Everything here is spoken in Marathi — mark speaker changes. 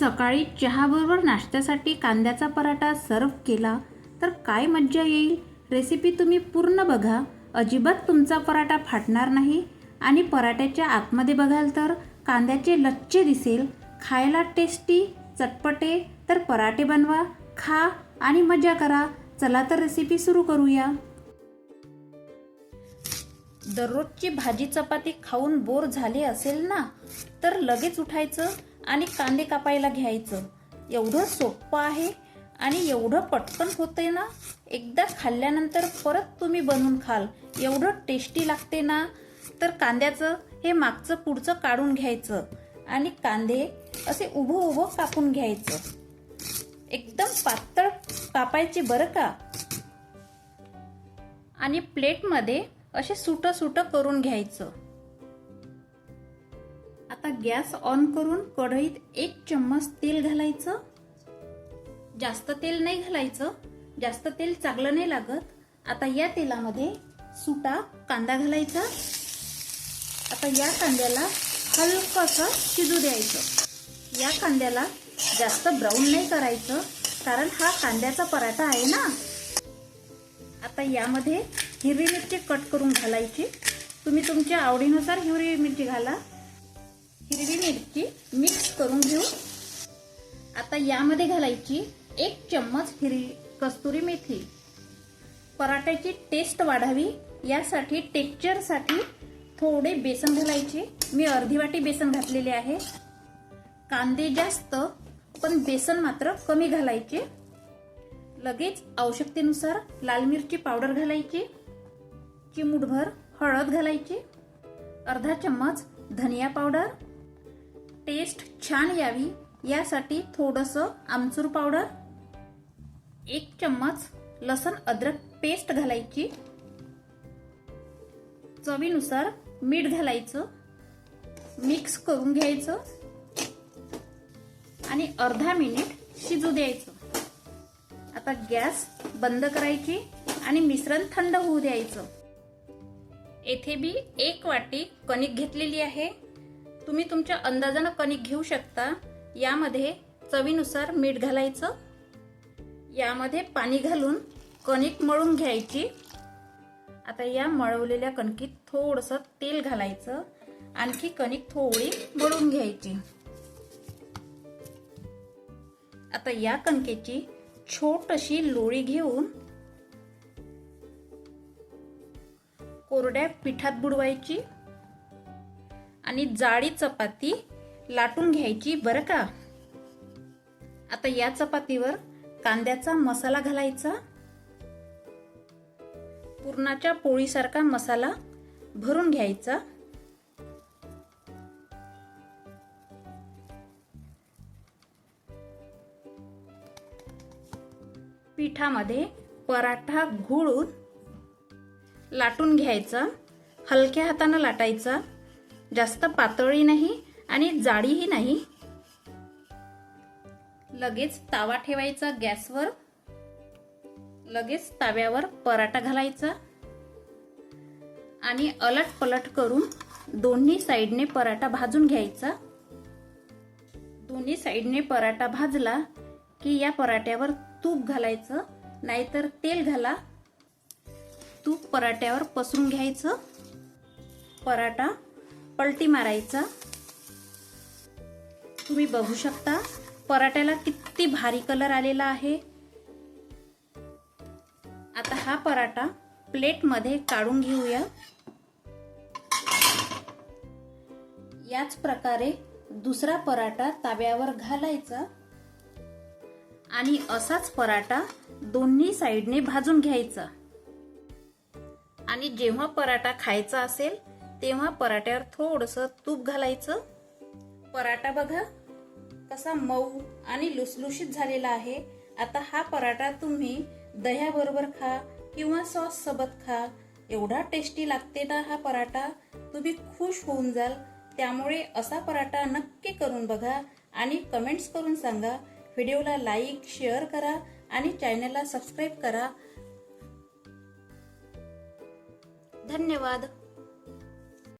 Speaker 1: सकाळी चहाबरोबर नाश्त्यासाठी कांद्याचा पराठा सर्व केला तर काय मज्जा येईल? रेसिपी तुम्ही पूर्ण बघा. अजिबात तुमचा पराठा फाटणार नाही. आणि पराठ्याच्या आतमध्ये बघाल तर कांद्याचे लच्चे दिसेल. खायला टेस्टी चटपटे तर पराठे बनवा खा आणि मजा करा. चला तर रेसिपी सुरू करूया. दररोजची भाजी चपाती खाऊन बोर झाले असेल ना तर लगेच उठायचं. आणि कांदे कापायला घ्यायचं. एवढं सोपं आहे आणि एवढं पटकन होते ना एकदा खाल्ल्यानंतर परत तुम्ही बनवून खाल. एवढं टेस्टी लागते ना. तर कांद्याचं हे मागचं पुढचं काढून घ्यायचं आणि कांदे असे उभं उभं कापून घ्यायचं. एकदम पातळ कापायचे बरं का? आणि प्लेटमध्ये असे सुटं सुटं करून घ्यायचं. आता गॅस ऑन करून कढईत एक चम्मच तेल घालायचं. जास्त तेल नाही घालायचं. जास्त तेल चांगलं नाही लागत. आता या तेलामध्ये सुटा कांदा घालायचा. आता या कांद्याला हलकंसं शिजू द्यायचं. या कांद्याला जास्त ब्राऊन नाही करायचं कारण हा कांद्याचा पराठा आहे ना. आता यामध्ये हिरवी मिरची कट करून घालायची. तुम्ही तुमच्या आवडीनुसार हिरवी मिरची घाला. हिरवी मिरची मिक्स करून घेऊ. आता यामध्ये घालायची एक चम्मच हिरवी कस्तुरी मेथी. पराठ्याची टेस्ट वाढावी. यासाठी टेक्चरसाठी थोडे बेसन घालायचे. मी अर्धी वाटी बेसन घातलेले आहे. कांदे जास्त पण बेसन मात्र कमी घालायचे. लगेच आवश्यकतेनुसार लाल मिरची पावडर घालायची. चिमूटभर हळद घालायची. अर्धा चम्मच धनिया पावडर. टेस्ट छान यावी यासाठी थोडंसं आमचूर पावडर एक चम्मच लसण अद्रक पेस्ट घालायची. चवीनुसार मीठ घालायचं मिक्स करून घ्यायचं आणि अर्धा मिनिट शिजू द्यायचं. आता गॅस बंद करायची आणि मिश्रण थंड होऊ द्यायचं. येथे बी एक वाटी कणिक घेतलेली आहे. तुम्ही तुमच्या अंदाजानं कणिक घेऊ शकता. यामध्ये चवीनुसार मीठ घालायचं. यामध्ये पाणी घालून कणिक मळून घ्यायची. आता या मळवलेल्या कणकीत थोडंसं तेल घालायचं. आणखी कणिक थोडी मळून घ्यायची. आता या कणकेची छोटशी लोळी घेऊन कोरड्या पिठात बुडवायची. आणि जाळी चपाती लाटून घ्यायची बरं का? आता या चपातीवर कांद्याचा मसाला घालायचा. पुरणाच्या पोळीसारखा मसाला भरून घ्यायचा. पिठामध्ये पराठा घोळून लाटून घ्यायचा. हलक्या हातानं लाटायचा. जास्त पातळी नाही आणि जाडीही नाही. लगेच तावा ठेवायचा गॅसवर. लगेच ताव्यावर पराठा घालायचा. आणि अलट पलट करून दोन्ही साईडने पराठा भाजून घ्यायचा. दोन्ही साईडने पराठा भाजला की या पराठ्यावर तूप घालायचं नाहीतर तेल घाला. तूप पराठ्यावर पसरून घ्यायचं. पराठा पलटी मारायचा. तुम्ही बघू शकता पराठ्याला किती भारी कलर आलेला आहे. आता हा पराठा प्लेटमध्ये काढून घेऊया. याच प्रकारे दुसरा पराठा ताव्यावर घालायचा. आणि असाच पराठा दोन्ही साईडने भाजून घ्यायचा. आणि जेव्हा पराठा खायचा असेल तेव्हा पराठ्यावर थोडस तूप घालायचं. पराठा बघा कसा मऊ आणि लुसलुशीत झालेला आहे. आता हा पराठा तुम्ही दह्याबरोबर खा किंवा सॉस सोबत खा. एवढा टेस्टी लागते ना हा पराठा. तुम्ही खुश होऊन जाल. त्यामुळे असा पराठा नक्की करून बघा आणि कमेंट्स करून सांगा. व्हिडिओला लाईक शेअर करा आणि चॅनलला सबस्क्राईब करा. धन्यवाद.